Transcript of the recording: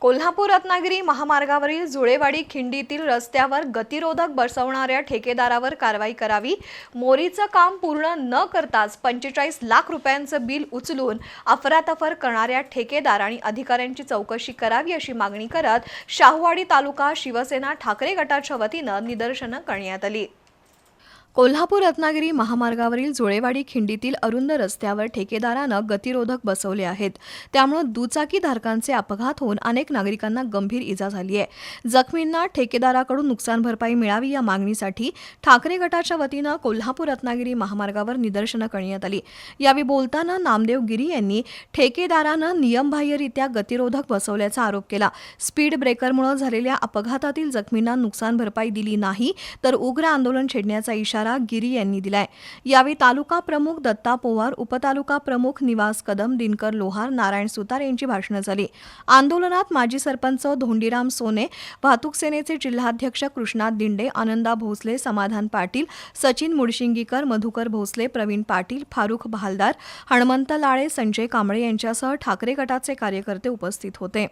कोल्हापूर रत्नागिरी महामार्गावरील जुळेवाडी खिंडीतील रस्त्यावर गतिरोधक बसवणाऱ्या ठेकेदारावर कारवाई करावी. मोरीचं काम पूर्ण न करताच पंचेचाळीस लाख रुपयांचं बिल उचलून अफरातफर करणाऱ्या ठेकेदार आणि अधिकाऱ्यांची चौकशी करावी अशी मागणी करत शाहूवाडी तालुका शिवसेना ठाकरे गटाच्या वतीनं निदर्शनं करण्यात आली. कोल्हापूर रत्नागिरी महामार्गावरील जुळेवाडी खिंडीतील अरुंद रस्त्यावर ठेकेदारानं गतिरोधक बसवले आहेत. त्यामुळे दुचाकीधारकांचे अपघात होऊन अनेक नागरिकांना गंभीर इजा झाली आहे. जखमींना ठेकेदाराकडून नुकसान भरपाई मिळावी या मागणीसाठी ठाकरे गटाच्या वतीनं कोल्हापूर रत्नागिरी महामार्गावर निदर्शनं करण्यात आली. यावेळी बोलताना नामदेव गिरी यांनी ठेकेदारानं नियमबाह्यरित्या गतिरोधक बसवल्याचा आरोप केला. स्पीड ब्रेकरमुळे झालेल्या अपघातातील जखमींना नुकसान भरपाई दिली नाही तर उग्र आंदोलन छेडण्याचा इशारा गिरी यांनी दिलाय. यावेळी तालुका प्रमुख दत्ता पोवार उपतालुका प्रमुख निवास कदम दिनकर लोहार नारायण सुतार यांची भाषणं झाली. आंदोलनात माजी सरपंच धोंडीराम सोने वाहतूक सेनेचे जिल्हाध्यक्ष कृष्णात दिंडे आनंदा भोसले समाधान पाटील सचिन मुडशिंगीकर मधुकर भोसले प्रवीण पाटील फारुख भालदार हणमंत लाळे संजय कांबळे यांच्यासह ठाकरे गटाचे कार्यकर्ते उपस्थित होते.